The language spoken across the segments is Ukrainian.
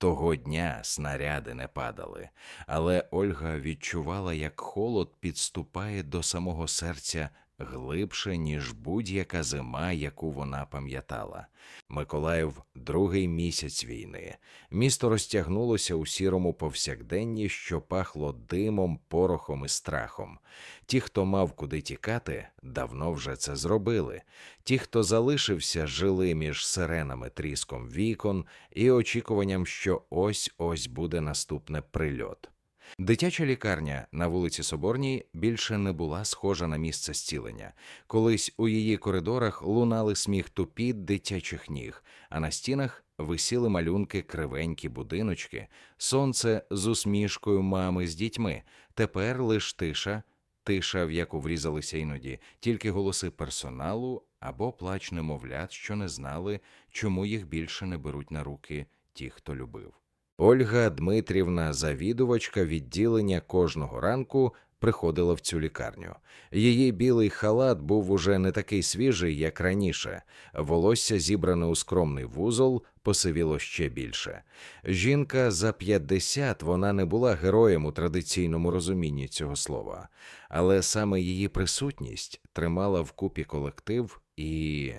Того дня снаряди не падали, але Ольга відчувала, як холод підступає до самого серця глибше, ніж будь-яка зима, яку вона пам'ятала. Миколаїв другий місяць війни. Місто розтягнулося у сірому повсякденні, що пахло димом, порохом і страхом. Ті, хто мав куди тікати, давно вже це зробили. Ті, хто залишився, жили між сиренами, тріском вікон і очікуванням, що ось ось буде наступне прильот. Дитяча лікарня на вулиці Соборній більше не була схожа на місце зцілення. Колись у її коридорах лунали сміх тупіт дитячих ніг, а на стінах висіли малюнки кривенькі будиночки, сонце з усмішкою мами з дітьми. Тепер лиш тиша, тиша, в яку врізалися іноді, тільки голоси персоналу або плач немовлят, що не знали, чому їх більше не беруть на руки ті, хто любив. Ольга Дмитрівна, завідувачка відділення кожного ранку, приходила в цю лікарню. Її білий халат був уже не такий свіжий, як раніше. Волосся, зібране у скромний вузол, посивіло ще більше. Жінка за 50, вона не була героєм у традиційному розумінні цього слова, але саме її присутність тримала вкупі колектив і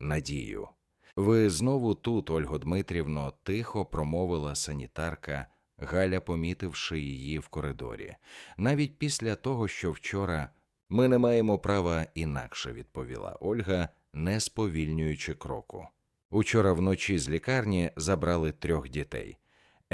надію. Ви знову тут, Ольго Дмитрівно, тихо промовила санітарка, Галя, помітивши її в коридорі. Навіть після того, що вчора ми не маємо права інакше, відповіла Ольга, не сповільнюючи кроку. Учора вночі з лікарні забрали трьох дітей.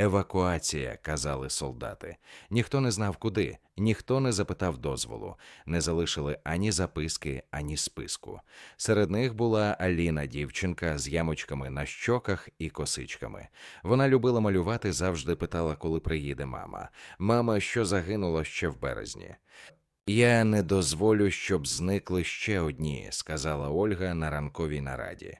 Евакуація, казали солдати. Ніхто не знав куди, ніхто не запитав дозволу, не залишили ані записки, ані списку. Серед них була Аліна, дівчинка з ямочками на щоках і косичками. Вона любила малювати, завжди питала, коли приїде мама. Мама, що загинула ще в березні. Я не дозволю, щоб зникли ще одні, сказала Ольга на ранковій нараді.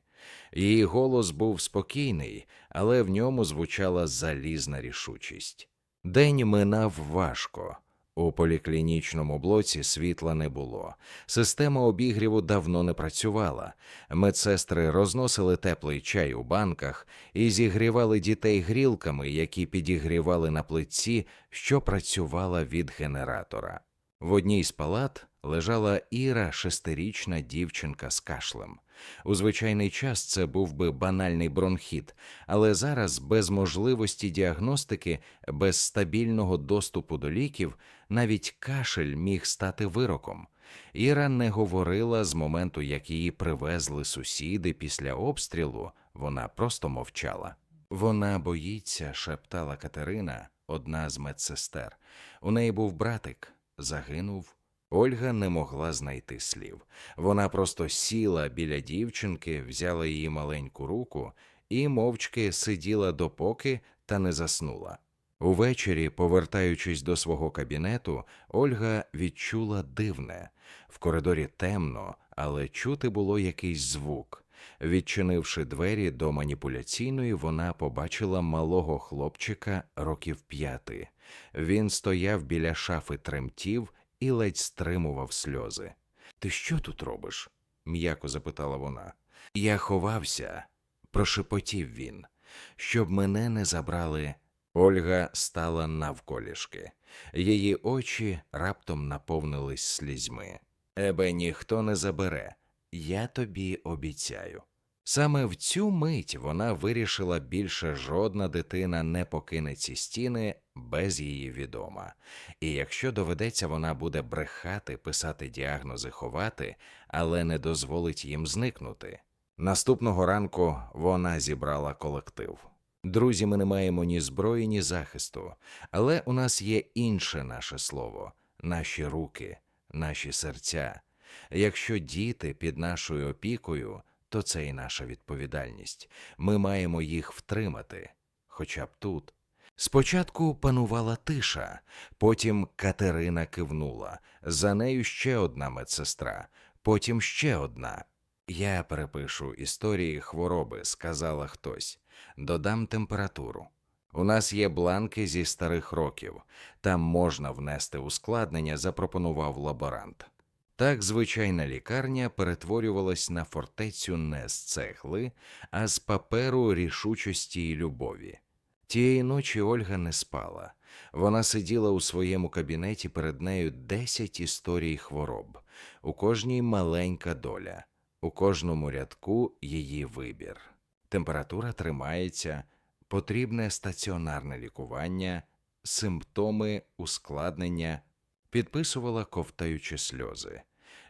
Її голос був спокійний, але в ньому звучала залізна рішучість. День минав важко. У поліклінічному блоці світла не було. Система обігріву давно не працювала. Медсестри розносили теплий чай у банках і зігрівали дітей грілками, які підігрівали на плитці, що працювала від генератора. В одній з палат лежала Іра, шестирічна дівчинка з кашлем. У звичайний час це був би банальний бронхіт, але зараз, без можливості діагностики, без стабільного доступу до ліків, навіть кашель міг стати вироком. Іра не говорила з моменту, як її привезли сусіди після обстрілу, вона просто мовчала. Вона боїться, шептала Катерина, одна з медсестер. У неї був братик, загинув. Ольга не могла знайти слів. Вона просто сіла біля дівчинки, взяла її маленьку руку і мовчки сиділа допоки та не заснула. Увечері, повертаючись до свого кабінету, Ольга відчула дивне. В коридорі темно, але чути було якийсь звук. Відчинивши двері до маніпуляційної, вона побачила малого хлопчика років п'яти. Він стояв біля шафи тремтів і ледь стримував сльози. Ти що тут робиш? м'яко запитала вона. Я ховався, прошепотів він, щоб мене не забрали. Ольга стала навколішки. Її очі раптом наповнились слізьми. Ебе ніхто не забере, я тобі обіцяю. Саме в цю мить вона вирішила більше жодна дитина не покине ці стіни без її відома. І якщо доведеться, вона буде брехати, писати діагнози, ховати, але не дозволить їм зникнути. Наступного ранку вона зібрала колектив. Друзі, ми не маємо ні зброї, ні захисту, але у нас є інше наше слово, наші руки, наші серця. Якщо діти під нашою опікою, то це і наша відповідальність. Ми маємо їх втримати, хоча б тут. Спочатку панувала тиша, потім Катерина кивнула, за нею ще одна медсестра, потім ще одна. Я перепишу історії хвороби, сказала хтось, додам температуру. У нас є бланки зі старих років, там можна внести ускладнення, запропонував лаборант. Так звичайна лікарня перетворювалась на фортецю не з цегли, а з паперу рішучості й любові. Тієї ночі Ольга не спала. Вона сиділа у своєму кабінеті перед нею десять історій хвороб, у кожній маленька доля, у кожному рядку її вибір. Температура тримається, потрібне стаціонарне лікування, симптоми ускладнення, підписувала ковтаючи сльози.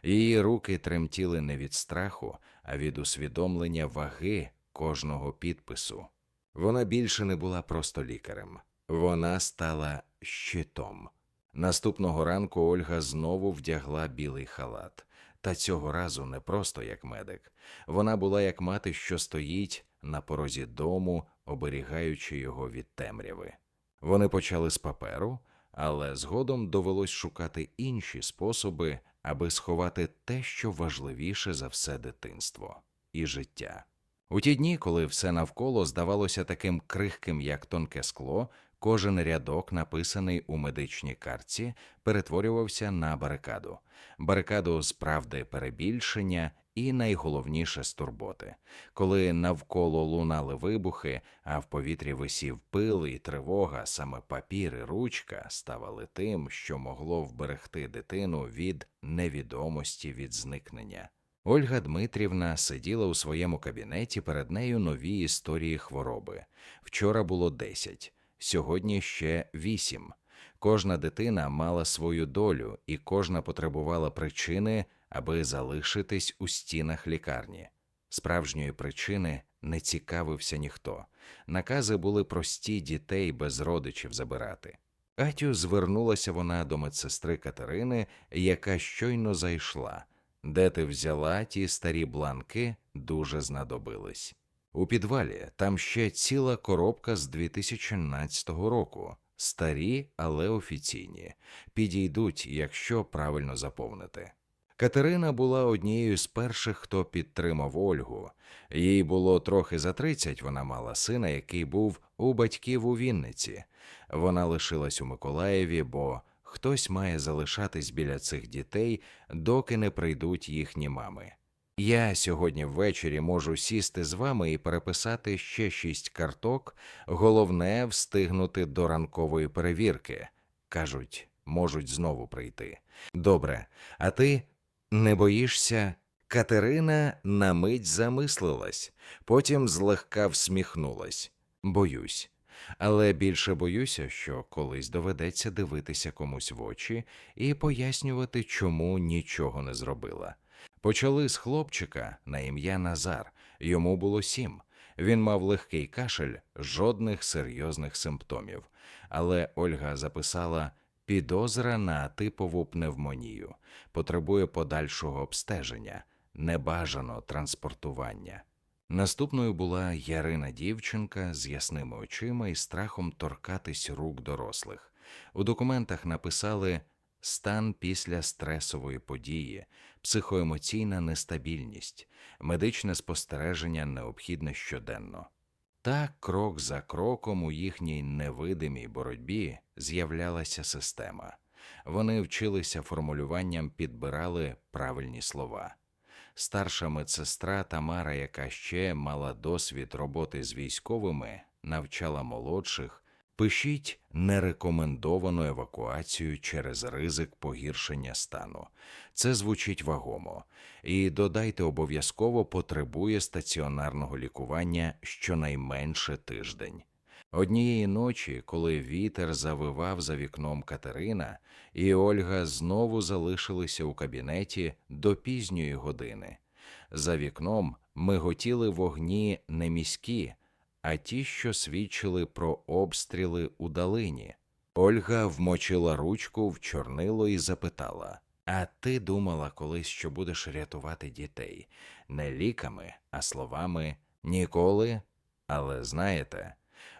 Її руки тремтіли не від страху, а від усвідомлення ваги кожного підпису. Вона більше не була просто лікарем, вона стала щитом. Наступного ранку Ольга знову вдягла білий халат, та цього разу не просто як медик. Вона була як мати, що стоїть на порозі дому, оберігаючи його від темряви. Вони почали з паперу, але згодом довелось шукати інші способи, аби сховати те, що важливіше за все дитинство і життя. У ті дні, коли все навколо здавалося таким крихким, як тонке скло, кожен рядок, написаний у медичній картці, перетворювався на барикаду, барикаду з правди перебільшення і найголовніше з турботи. Коли навколо лунали вибухи, а в повітрі висів пил і тривога, саме папір і ручка ставали тим, що могло вберегти дитину від невідомості від зникнення. Ольга Дмитрівна сиділа у своєму кабінеті перед нею нові історії хвороби. Вчора було десять, сьогодні ще вісім. Кожна дитина мала свою долю, і кожна потребувала причини, аби залишитись у стінах лікарні. Справжньої причини не цікавився ніхто. Накази були прості дітей без родичів забирати. Атю звернулася вона до медсестри Катерини, яка щойно зайшла. Де ти взяла ті старі бланки, дуже знадобились. У підвалі там ще ціла коробка з 2017 року. Старі, але офіційні. Підійдуть, якщо правильно заповнити. Катерина була однією з перших, хто підтримав Ольгу. Їй було трохи за 30, вона мала сина, який був у батьків у Вінниці. Вона лишилась у Миколаєві, бо хтось має залишатись біля цих дітей, доки не прийдуть їхні мами. Я сьогодні ввечері можу сісти з вами і переписати ще шість карток, головне встигнути до ранкової перевірки. Кажуть, можуть знову прийти. Добре, а ти не боїшся? Катерина на мить замислилась, потім злегка всміхнулась. Боюсь. Але більше боюся, що колись доведеться дивитися комусь в очі і пояснювати, чому нічого не зробила. Почали з хлопчика на ім'я Назар. Йому було сім. Він мав легкий кашель, жодних серйозних симптомів. Але Ольга записала підозра на типову пневмонію, потребує подальшого обстеження, небажано транспортування. Наступною була Ярина дівчинка з ясними очима і страхом торкатись рук дорослих. У документах написали стан після стресової події, психоемоційна нестабільність, медичне спостереження необхідне щоденно. Так, крок за кроком у їхній невидимій боротьбі з'являлася система. Вони вчилися формулюванням, підбирали правильні слова. Старша медсестра Тамара, яка ще мала досвід роботи з військовими, навчала молодших, пишіть нерекомендовану евакуацію через ризик погіршення стану. Це звучить вагомо, і додайте обов'язково потребує стаціонарного лікування щонайменше тиждень. Однієї ночі, коли вітер завивав за вікном Катерина, і Ольга знову залишилися у кабінеті до пізньої години. За вікном миготіли вогні не міські, а ті, що свідчили про обстріли у долині. Ольга вмочила ручку в чорнило і запитала: А ти думала колись, що будеш рятувати дітей не ліками, а словами ніколи? Але знаєте,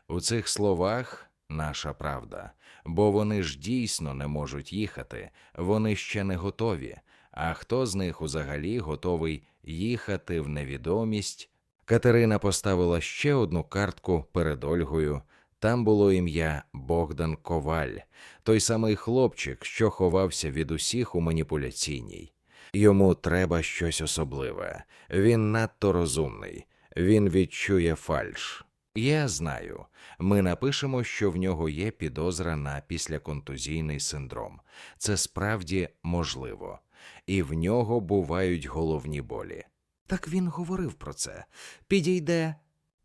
у цих словах наша правда, бо вони ж дійсно не можуть їхати, вони ще не готові. А хто з них узагалі готовий їхати в невідомість? Катерина поставила ще одну картку перед Ольгою. Там було ім'я Богдан Коваль, той самий хлопчик, що ховався від усіх у маніпуляційній. Йому треба щось особливе. Він надто розумний, він відчує фальш. Я знаю. Ми напишемо, що в нього є підозра на післяконтузійний синдром. Це справді можливо. І в нього бувають головні болі. Так він говорив про це. Підійде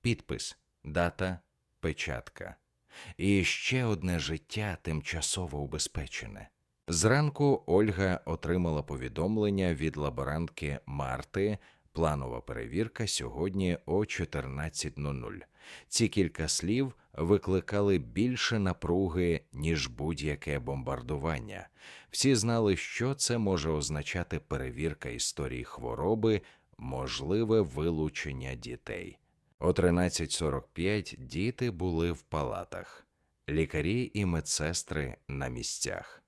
підпис, дата, печатка. І ще одне життя тимчасово убезпечене. Зранку Ольга отримала повідомлення від лаборантки Марти. Планова перевірка сьогодні о 14.00. Ці кілька слів викликали більше напруги, ніж будь-яке бомбардування. Всі знали, що це може означати перевірка історії хвороби, можливе вилучення дітей. О 13.45 діти були в палатах, лікарі і медсестри на місцях.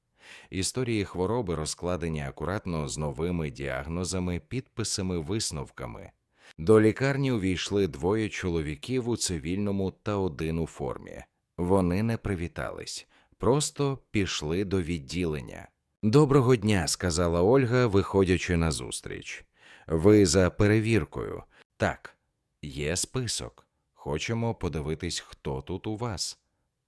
Історії хвороби розкладені акуратно з новими діагнозами, підписами, висновками. До лікарні увійшли двоє чоловіків у цивільному та один у формі. Вони не привітались, просто пішли до відділення. Доброго дня, сказала Ольга, виходячи назустріч. Ви за перевіркою. Так, є список. Хочемо подивитись, хто тут у вас,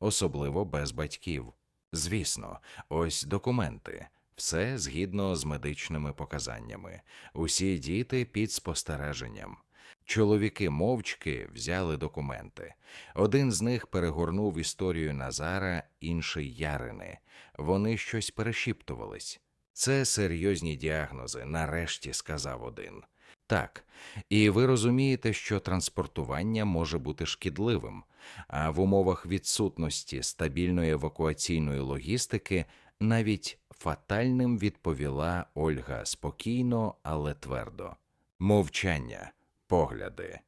особливо без батьків. Звісно, ось документи. Все згідно з медичними показаннями. Усі діти під спостереженням. Чоловіки мовчки взяли документи. Один з них перегорнув історію Назара, інший Ярини. Вони щось перешіптувались. Це серйозні діагнози, нарешті сказав один. Так, і ви розумієте, що транспортування може бути шкідливим, а в умовах відсутності стабільної евакуаційної логістики навіть фатальним відповіла Ольга спокійно, але твердо. Мовчання, погляди.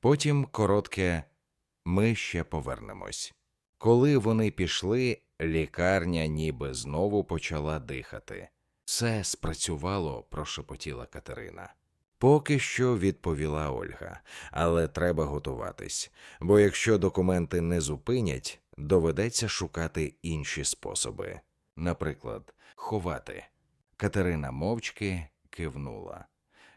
Потім коротке ми ще повернемось. Коли вони пішли, лікарня ніби знову почала дихати. Все спрацювало, прошепотіла Катерина. Поки що відповіла Ольга, але треба готуватись, бо якщо документи не зупинять, доведеться шукати інші способи. Наприклад, ховати. Катерина мовчки кивнула.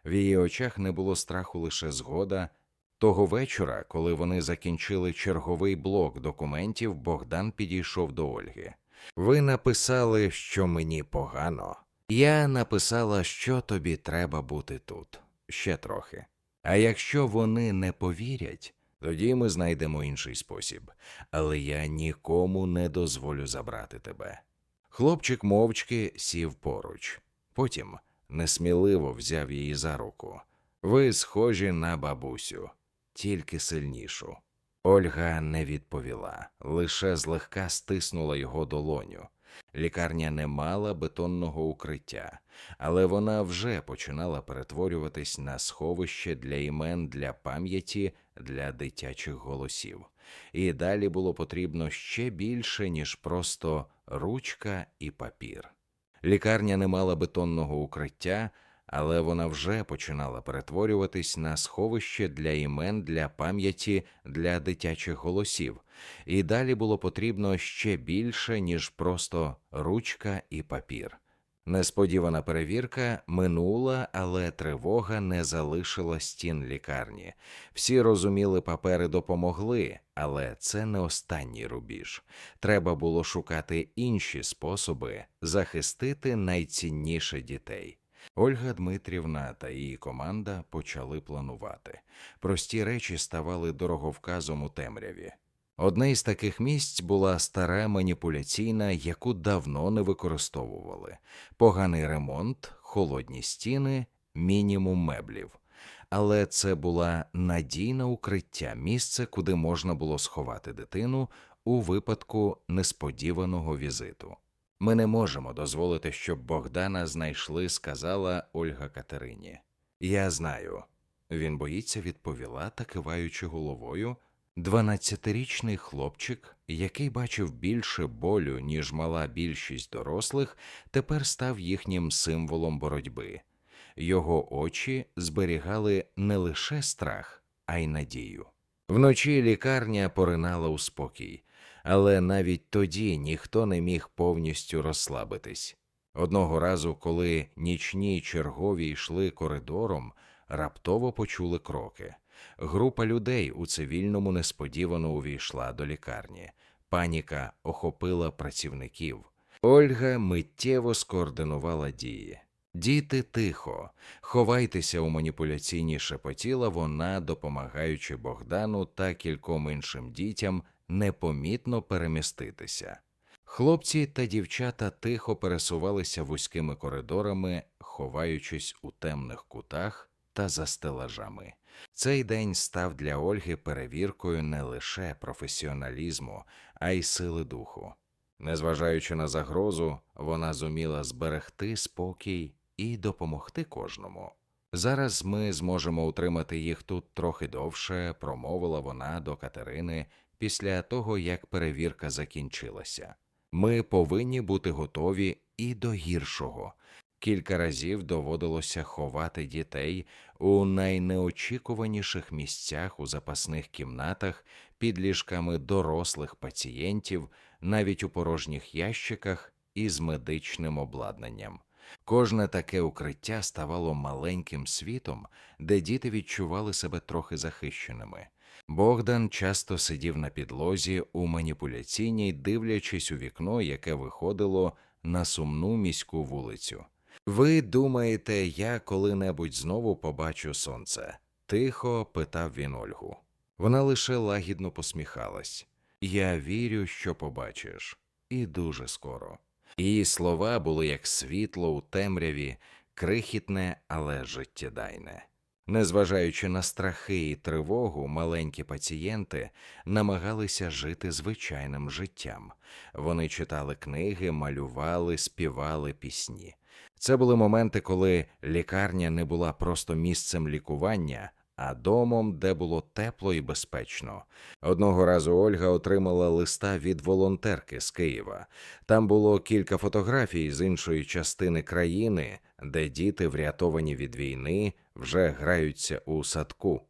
В її очах не було страху лише згода. Того вечора, коли вони закінчили черговий блок документів, Богдан підійшов до Ольги. Ви написали, що мені погано. Я написала, що тобі треба бути тут ще трохи. А якщо вони не повірять, тоді ми знайдемо інший спосіб, але я нікому не дозволю забрати тебе. Хлопчик мовчки сів поруч, потім несміливо взяв її за руку. Ви схожі на бабусю, тільки сильнішу. Ольга не відповіла, лише злегка стиснула його долоню. Лікарня не мала бетонного укриття, але вона вже починала перетворюватись на сховище для імен для пам'яті для дитячих голосів. І далі було потрібно ще більше, ніж просто ручка і папір. Лікарня не мала бетонного укриття, але вона вже починала перетворюватись на сховище для імен для пам'яті для дитячих голосів, і далі було потрібно ще більше, ніж просто ручка і папір. Несподівана перевірка минула, але тривога не залишила стін лікарні. Всі розуміли, папери допомогли, але це не останній рубіж. Треба було шукати інші способи захистити найцінніше дітей. Ольга Дмитрівна та її команда почали планувати. Прості речі ставали дороговказом у темряві. Одне із таких місць була стара маніпуляційна, яку давно не використовували, поганий ремонт, холодні стіни, мінімум меблів. Але це була надійне укриття, місце, куди можна було сховати дитину у випадку несподіваного візиту. Ми не можемо дозволити, щоб Богдана знайшли, сказала Ольга Катерині. Я знаю. Він боїться, відповіла та киваючи головою. Дванадцятирічний хлопчик, який бачив більше болю, ніж мала більшість дорослих, тепер став їхнім символом боротьби. Його очі зберігали не лише страх, а й надію. Вночі лікарня поринала у спокій, але навіть тоді ніхто не міг повністю розслабитись. Одного разу, коли нічні чергові йшли коридором, раптово почули кроки. Група людей у цивільному несподівано увійшла до лікарні. Паніка охопила працівників. Ольга миттєво скоординувала дії. Діти тихо, ховайтеся у маніпуляційні шепотіла вона, допомагаючи Богдану та кільком іншим дітям непомітно переміститися. Хлопці та дівчата тихо пересувалися вузькими коридорами, ховаючись у темних кутах та за стелажами. Цей день став для Ольги перевіркою не лише професіоналізму, а й сили духу. Незважаючи на загрозу, вона зуміла зберегти спокій і допомогти кожному. Зараз ми зможемо утримати їх тут трохи довше, промовила вона до Катерини після того, як перевірка закінчилася. Ми повинні бути готові і до гіршого. Кілька разів доводилося ховати дітей у найнеочікуваніших місцях у запасних кімнатах під ліжками дорослих пацієнтів, навіть у порожніх ящиках із медичним обладнанням. Кожне таке укриття ставало маленьким світом, де діти відчували себе трохи захищеними. Богдан часто сидів на підлозі у маніпуляційній, дивлячись у вікно, яке виходило на сумну міську вулицю. Ви думаєте, я коли-небудь знову побачу сонце? тихо питав він Ольгу. Вона лише лагідно посміхалась. Я вірю, що побачиш, і дуже скоро. Її слова були як світло у темряві, крихітне, але життєдайне. Незважаючи на страхи і тривогу, маленькі пацієнти намагалися жити звичайним життям. Вони читали книги, малювали, співали пісні. Це були моменти, коли лікарня не була просто місцем лікування, а домом, де було тепло і безпечно. Одного разу Ольга отримала листа від волонтерки з Києва. Там було кілька фотографій з іншої частини країни, де діти, врятовані від війни, вже граються у садку.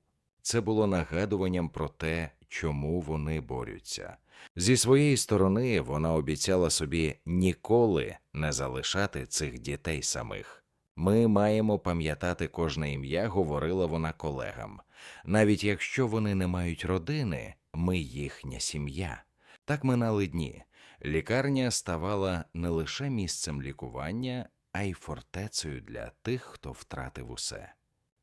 Це було нагадуванням про те, чому вони борються. Зі своєї сторони вона обіцяла собі ніколи не залишати цих дітей самих. Ми маємо пам'ятати кожне ім'я, говорила вона колегам. Навіть якщо вони не мають родини, ми їхня сім'я. Так минали дні. Лікарня ставала не лише місцем лікування, а й фортецею для тих, хто втратив усе.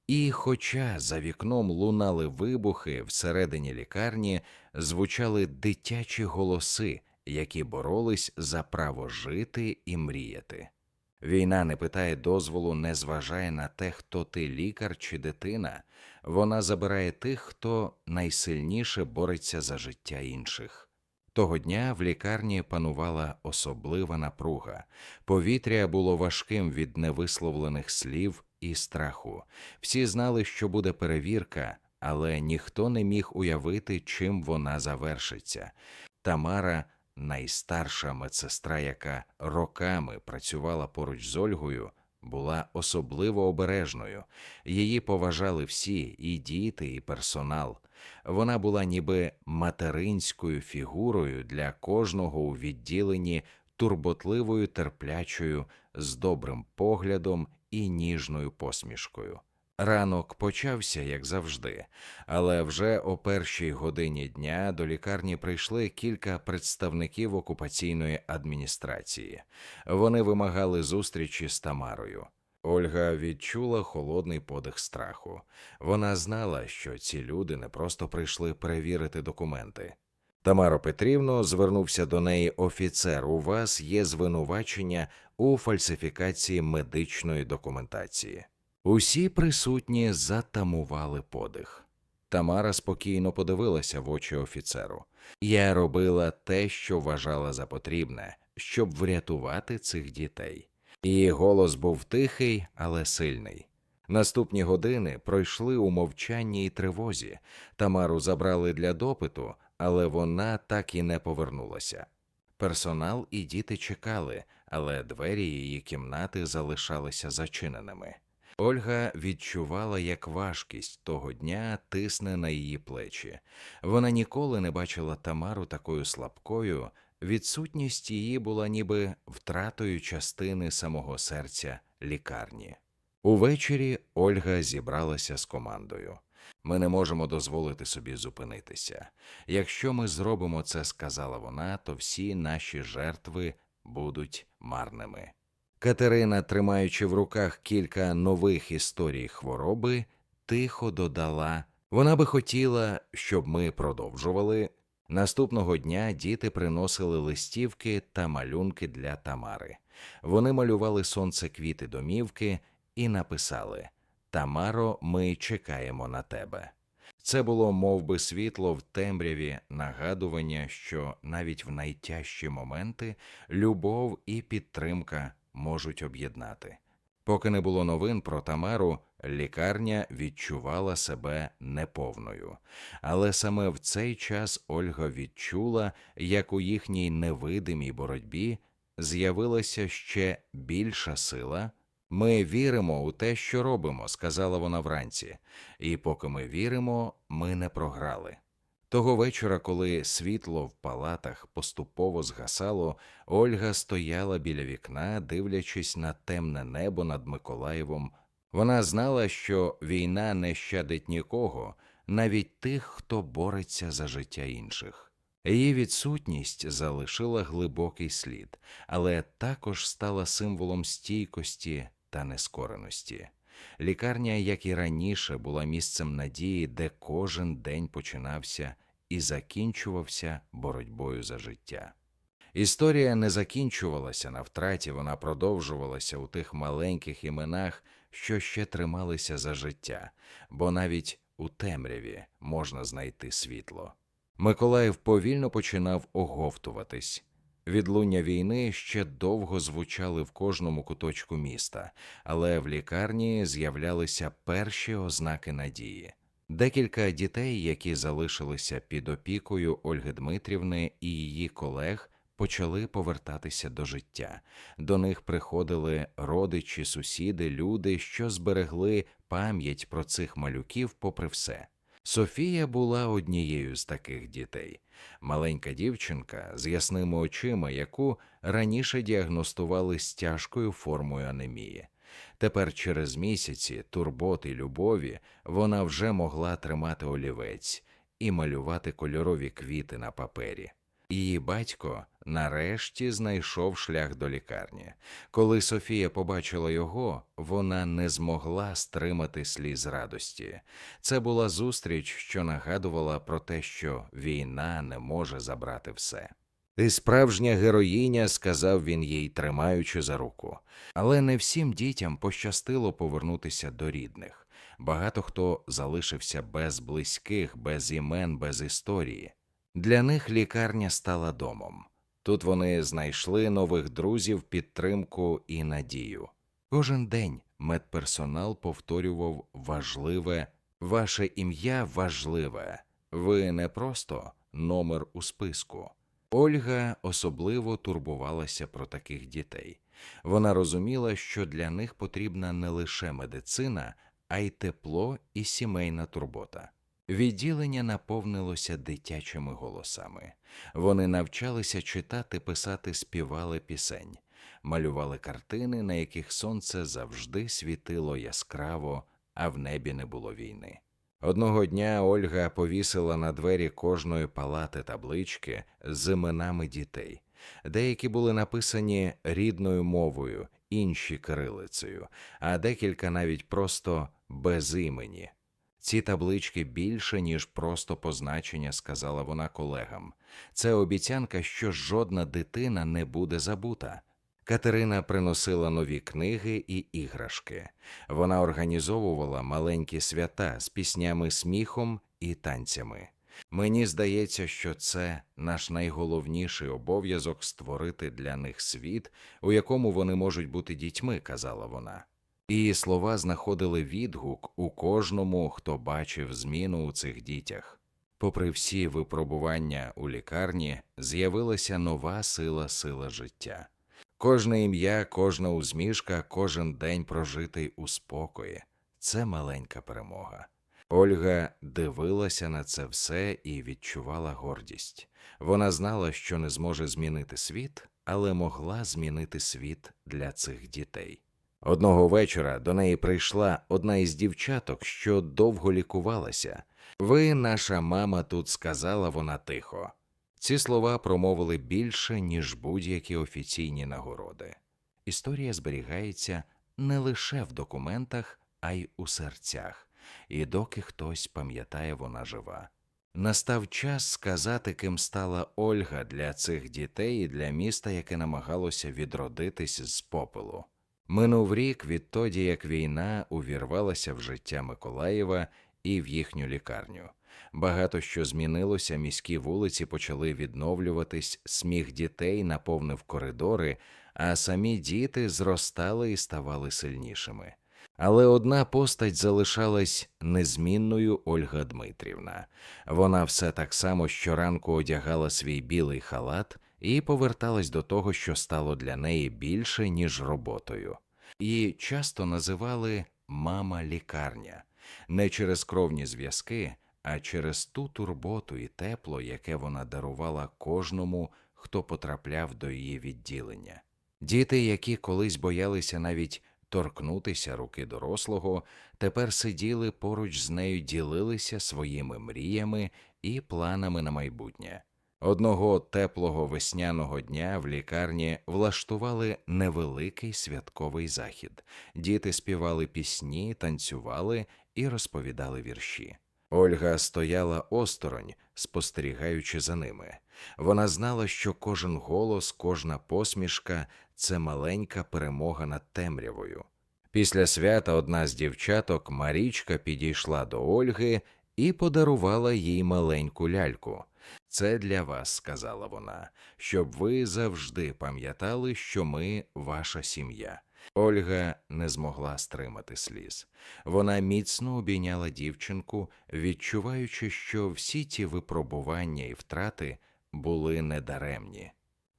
І, хоча за вікном лунали вибухи всередині лікарні, звучали дитячі голоси, які боролись за право жити і мріяти. Війна не питає дозволу, не зважає на те, хто ти лікар чи дитина. Вона забирає тих, хто найсильніше бореться за життя інших. Того дня в лікарні панувала особлива напруга. Повітря було важким від невисловлених слів і страху. Всі знали, що буде перевірка, але ніхто не міг уявити, чим вона завершиться. Тамара найстарша медсестра, яка роками працювала поруч з Ольгою, була особливо обережною. Її поважали всі, і діти, і персонал. Вона була ніби материнською фігурою для кожного у відділенні, турботливою, терплячою, з добрим поглядом і ніжною посмішкою. Ранок почався, як завжди, але вже о першій годині дня до лікарні прийшли кілька представників окупаційної адміністрації. Вони вимагали зустрічі з Тамарою. Ольга відчула холодний подих страху. Вона знала, що ці люди не просто прийшли перевірити документи. Тамаро Петрівно звернувся до неї офіцер. У вас є звинувачення у фальсифікації медичної документації. Усі присутні затамували подих. Тамара спокійно подивилася в очі офіцеру. Я робила те, що вважала за потрібне, щоб врятувати цих дітей. Її голос був тихий, але сильний. Наступні години пройшли у мовчанні і тривозі. Тамару забрали для допиту, але вона так і не повернулася. Персонал і діти чекали, але двері її кімнати залишалися зачиненими. Ольга відчувала, як важкість того дня тисне на її плечі. Вона ніколи не бачила Тамару такою слабкою, відсутність її була ніби втратою частини самого серця лікарні. Увечері Ольга зібралася з командою. Ми не можемо дозволити собі зупинитися. Якщо ми зробимо це, сказала вона, то всі наші жертви будуть марними. Катерина, тримаючи в руках кілька нових історій хвороби, тихо додала: вона би хотіла, щоб ми продовжували. Наступного дня діти приносили листівки та малюнки для Тамари. Вони малювали сонце квіти домівки і написали Тамаро, ми чекаємо на тебе. Це було мов би, світло в темряві, нагадування, що навіть в найтяжчі моменти любов і підтримка можуть об'єднати. Поки не було новин про Тамару, лікарня відчувала себе неповною. Але саме в цей час Ольга відчула, як у їхній невидимій боротьбі з'явилася ще більша сила. Ми віримо у те, що робимо, сказала вона вранці, і поки ми віримо, ми не програли. Того вечора, коли світло в палатах поступово згасало, Ольга стояла біля вікна, дивлячись на темне небо над Миколаєвом. Вона знала, що війна не щадить нікого, навіть тих, хто бореться за життя інших. Її відсутність залишила глибокий слід, але також стала символом стійкості та нескореності. Лікарня, як і раніше, була місцем надії, де кожен день починався і закінчувався боротьбою за життя. Історія не закінчувалася на втраті, вона продовжувалася у тих маленьких іменах, що ще трималися за життя, бо навіть у темряві можна знайти світло. Миколаїв повільно починав оговтуватись. Відлуння війни ще довго звучали в кожному куточку міста, але в лікарні з'являлися перші ознаки надії. Декілька дітей, які залишилися під опікою Ольги Дмитрівни і її колег, почали повертатися до життя. До них приходили родичі, сусіди, люди, що зберегли пам'ять про цих малюків попри все. Софія була однією з таких дітей. Маленька дівчинка з ясними очима, яку раніше діагностували з тяжкою формою анемії. Тепер, через місяці турботи любові, вона вже могла тримати олівець і малювати кольорові квіти на папері. Її батько нарешті знайшов шлях до лікарні. Коли Софія побачила його, вона не змогла стримати сліз радості. Це була зустріч, що нагадувала про те, що війна не може забрати все. Ти справжня героїня, сказав він їй, тримаючи за руку. Але не всім дітям пощастило повернутися до рідних. Багато хто залишився без близьких, без імен, без історії. Для них лікарня стала домом. Тут вони знайшли нових друзів, підтримку і надію. Кожен день медперсонал повторював важливе, ваше ім'я важливе, ви не просто номер у списку. Ольга особливо турбувалася про таких дітей. Вона розуміла, що для них потрібна не лише медицина, а й тепло і сімейна турбота. Відділення наповнилося дитячими голосами. Вони навчалися читати, писати, співали пісень, малювали картини, на яких сонце завжди світило яскраво, а в небі не було війни. Одного дня Ольга повісила на двері кожної палати таблички з іменами дітей. Деякі були написані рідною мовою, інші кирилицею, а декілька навіть просто без імені. Ці таблички більше, ніж просто позначення, сказала вона колегам. Це обіцянка, що жодна дитина не буде забута. Катерина приносила нові книги і іграшки. Вона організовувала маленькі свята з піснями, сміхом і танцями. Мені здається, що це наш найголовніший обов'язок створити для них світ, у якому вони можуть бути дітьми, казала вона. Її слова знаходили відгук у кожному, хто бачив зміну у цих дітях. Попри всі випробування у лікарні, з'явилася нова сила сила життя. Кожне ім'я, кожна усмішка, кожен день прожитий у спокої це маленька перемога. Ольга дивилася на це все і відчувала гордість. Вона знала, що не зможе змінити світ, але могла змінити світ для цих дітей. Одного вечора до неї прийшла одна із дівчаток, що довго лікувалася. Ви, наша мама, тут сказала вона тихо. Ці слова промовили більше, ніж будь-які офіційні нагороди. Історія зберігається не лише в документах, а й у серцях, і доки хтось пам'ятає, вона жива. Настав час сказати, ким стала Ольга для цих дітей і для міста, яке намагалося відродитись з попелу. Минув рік відтоді, як війна увірвалася в життя Миколаєва і в їхню лікарню. Багато що змінилося, міські вулиці почали відновлюватись, сміх дітей наповнив коридори, а самі діти зростали і ставали сильнішими. Але одна постать залишалась незмінною Ольга Дмитрівна. Вона все так само щоранку одягала свій білий халат і поверталась до того, що стало для неї більше, ніж роботою. Її часто називали мама лікарня не через кровні зв'язки, а через ту турботу і тепло, яке вона дарувала кожному, хто потрапляв до її відділення. Діти, які колись боялися навіть торкнутися руки дорослого, тепер сиділи поруч з нею, ділилися своїми мріями і планами на майбутнє. Одного теплого весняного дня в лікарні влаштували невеликий святковий захід. Діти співали пісні, танцювали і розповідали вірші. Ольга стояла осторонь, спостерігаючи за ними. Вона знала, що кожен голос, кожна посмішка це маленька перемога над темрявою. Після свята одна з дівчаток, Марічка, підійшла до Ольги і подарувала їй маленьку ляльку. Це для вас, сказала вона, щоб ви завжди пам'ятали, що ми ваша сім'я. Ольга не змогла стримати сліз. Вона міцно обійняла дівчинку, відчуваючи, що всі ті випробування і втрати були недаремні.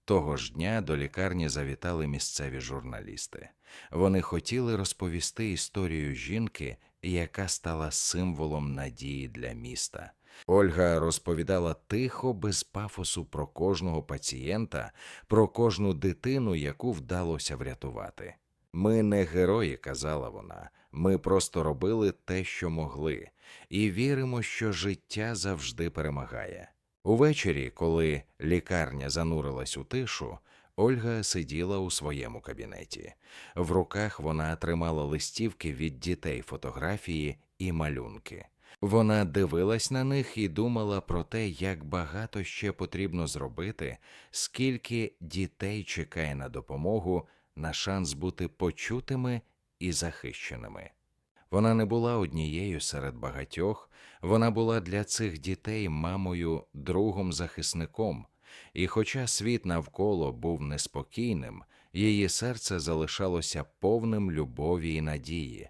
Того ж дня до лікарні завітали місцеві журналісти. Вони хотіли розповісти історію жінки, яка стала символом надії для міста. Ольга розповідала тихо, без пафосу про кожного пацієнта, про кожну дитину, яку вдалося врятувати. Ми не герої, казала вона, ми просто робили те, що могли, і віримо, що життя завжди перемагає. Увечері, коли лікарня занурилась у тишу, Ольга сиділа у своєму кабінеті. В руках вона тримала листівки від дітей, фотографії і малюнки. Вона дивилась на них і думала про те, як багато ще потрібно зробити, скільки дітей чекає на допомогу, на шанс бути почутими і захищеними. Вона не була однією серед багатьох, вона була для цих дітей мамою, другом захисником, і, хоча світ навколо був неспокійним, її серце залишалося повним любові і надії.